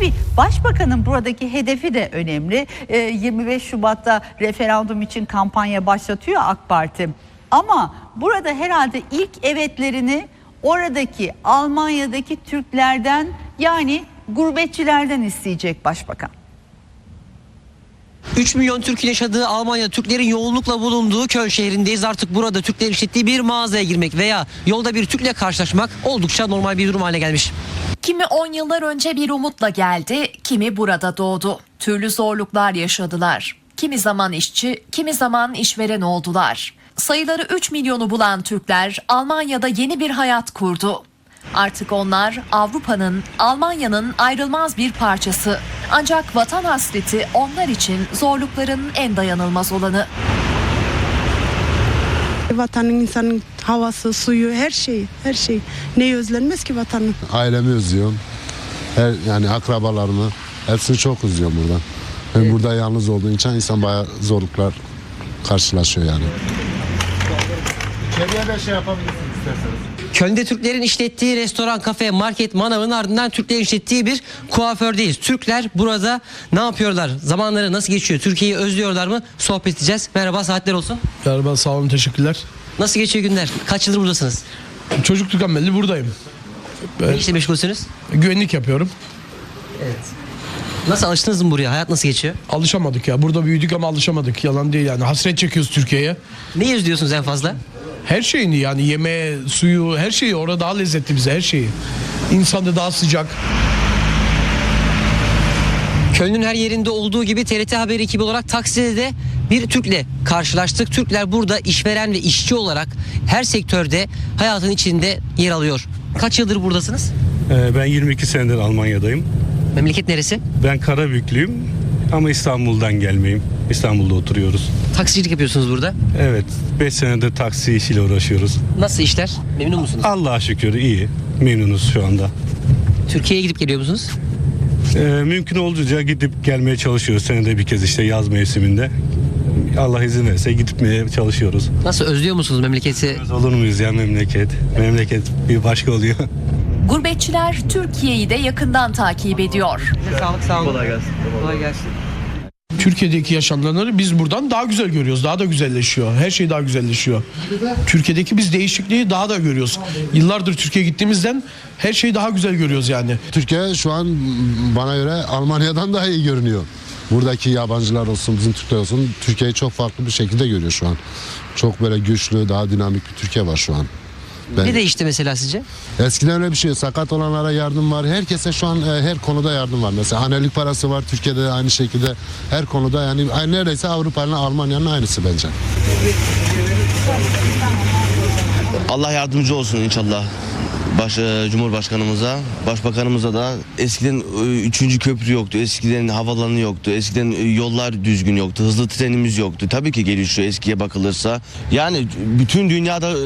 Tabii başbakanın buradaki hedefi de önemli. Ee, 25 Şubat'ta referandum için kampanya başlatıyor AK Parti. Ama burada herhalde ilk evetlerini oradaki Almanya'daki Türklerden yani gurbetçilerden isteyecek başbakan. 3 milyon Türk'ün yaşadığı Almanya Türklerin yoğunlukla bulunduğu Köln şehrindeyiz. Artık burada Türklerin işlettiği bir mağazaya girmek veya yolda bir Türk'le karşılaşmak oldukça normal bir durum haline gelmiş. Kimi 10 yıllar önce bir umutla geldi, kimi burada doğdu. Türlü zorluklar yaşadılar. Kimi zaman işçi, kimi zaman işveren oldular. Sayıları 3 milyonu bulan Türkler Almanya'da yeni bir hayat kurdu. Artık onlar Avrupa'nın, Almanya'nın ayrılmaz bir parçası. Ancak vatan hasreti onlar için zorlukların en dayanılmaz olanı. Vatanın insanın havası, suyu, her şeyi, her şey. Neyi özlenmez ki vatanın? Ailemi özlüyorum. Her, yani akrabalarımı. Hepsini çok özlüyorum buradan. Ben burada yalnız olduğum için insan bayağı zorluklar karşılaşıyor yani. Köln'de Türklerin işlettiği restoran, kafe, market, manavın ardından Türklerin işlettiği bir kuafördeyiz. Türkler burada ne yapıyorlar? Zamanları nasıl geçiyor? Türkiye'yi özlüyorlar mı? Sohbet edeceğiz. Merhaba saatler olsun. Merhaba sağ olun teşekkürler. Nasıl geçiyor günler? Kaç yıldır buradasınız? Çocukluktan beri buradayım. Ne işle meşgulsünüz? Güvenlik yapıyorum. Nasıl alıştınız mı buraya? Hayat nasıl geçiyor? Alışamadık ya. Burada büyüdük ama alışamadık. Yalan değil yani. Hasret çekiyoruz Türkiye'ye. Neyi özlüyorsunuz en fazla? Her şeyini yani yemeği, suyu, her şeyi orada daha lezzetli bize her şeyi. İnsan da daha sıcak. Köln'ün her yerinde olduğu gibi TRT Haber ekibi olarak Taksim'de de bir Türk'le karşılaştık. Türkler burada işveren ve işçi olarak her sektörde hayatın içinde yer alıyor. Kaç yıldır buradasınız? Ee, Ben 22 senedir Almanya'dayım. Memleket neresi? Ben Karabüklüyüm ama İstanbul'dan gelmeyim. İstanbul'da oturuyoruz. Taksicilik yapıyorsunuz burada. Evet, 5 senedir taksi işiyle uğraşıyoruz. Nasıl işler? Memnun musunuz? Allah'a şükür iyi, memnunuz şu anda. Türkiye'ye gidip geliyor musunuz? Ee, mümkün olduğunca gidip gelmeye çalışıyoruz. Senede bir kez işte yaz mevsiminde. Allah izin verirse gitmeye çalışıyoruz. Nasıl özlüyor musunuz memleketi? Olur muyuz ya memleket? Memleket bir başka oluyor. Gurbetçiler Türkiye'yi de yakından takip ediyor. Sağlık sağ olun. Kolay gelsin. Kolay gelsin. Türkiye'deki yaşananları biz buradan daha güzel görüyoruz. Daha da güzelleşiyor. Her şey daha güzelleşiyor. Türkiye'deki biz değişikliği daha da görüyoruz. Yıllardır Türkiye'ye gittiğimizden her şeyi daha güzel görüyoruz yani. Türkiye şu an bana göre Almanya'dan daha iyi görünüyor. Buradaki yabancılar olsun, bizim Türkler olsun Türkiye'yi çok farklı bir şekilde görüyor şu an. Çok böyle güçlü, daha dinamik bir Türkiye var şu an. Ben- Ne değişti mesela sizce? Eskiden öyle bir şey yok. Sakat olanlara yardım var. Herkese şu an e, her konuda yardım var. Mesela annelik parası var. Türkiye'de de aynı şekilde her konuda yani neredeyse Avrupa'nın Almanya'nın aynısı bence. Allah yardımcı olsun inşallah. Baş, e, Cumhurbaşkanımıza, Başbakanımıza da eskiden e, üçüncü köprü yoktu, eskiden havalanı yoktu, eskiden e, yollar düzgün yoktu, hızlı trenimiz yoktu. Tabii ki gelişiyor eskiye bakılırsa. Yani bütün dünyada e,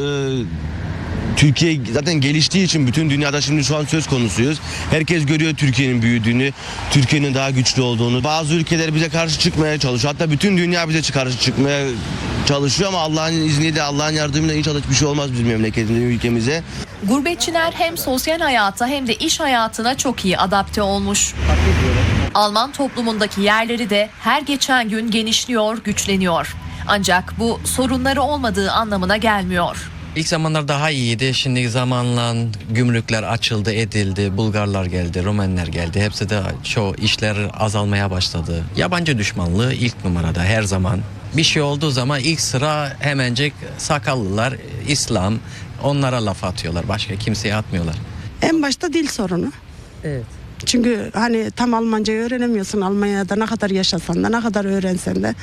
Türkiye zaten geliştiği için bütün dünyada şimdi şu an söz konusuyuz. Herkes görüyor Türkiye'nin büyüdüğünü, Türkiye'nin daha güçlü olduğunu. Bazı ülkeler bize karşı çıkmaya çalışıyor. Hatta bütün dünya bize karşı çıkmaya çalışıyor ama Allah'ın izniyle, Allah'ın yardımıyla inşallah hiçbir şey olmaz bizim memleketimize, ülkemize. Gurbetçiler hem sosyal hayata hem de iş hayatına çok iyi adapte olmuş. Alman toplumundaki yerleri de her geçen gün genişliyor, güçleniyor. Ancak bu sorunları olmadığı anlamına gelmiyor. İlk zamanlar daha iyiydi. Şimdi zamanla gümrükler açıldı, edildi. Bulgarlar geldi, Romenler geldi. Hepsi de çoğu işler azalmaya başladı. Yabancı düşmanlığı ilk numarada her zaman. Bir şey olduğu zaman ilk sıra hemencik sakallılar, İslam onlara laf atıyorlar. Başka kimseye atmıyorlar. En başta dil sorunu. Evet. Çünkü hani tam Almancayı öğrenemiyorsun Almanya'da ne kadar yaşasan da ne kadar öğrensen de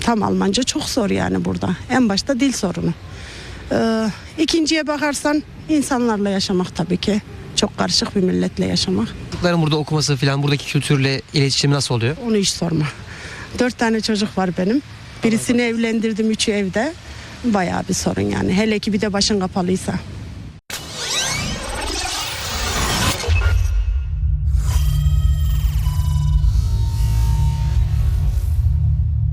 tam Almanca çok zor yani burada. En başta dil sorunu. Ee, ikinciye bakarsan insanlarla yaşamak tabii ki. Çok karışık bir milletle yaşamak. Çocukların burada okuması falan buradaki kültürle iletişim nasıl oluyor? Onu hiç sorma. Dört tane çocuk var benim. Birisini evlendirdim, üçü evde. Bayağı bir sorun yani. Hele ki bir de başın kapalıysa.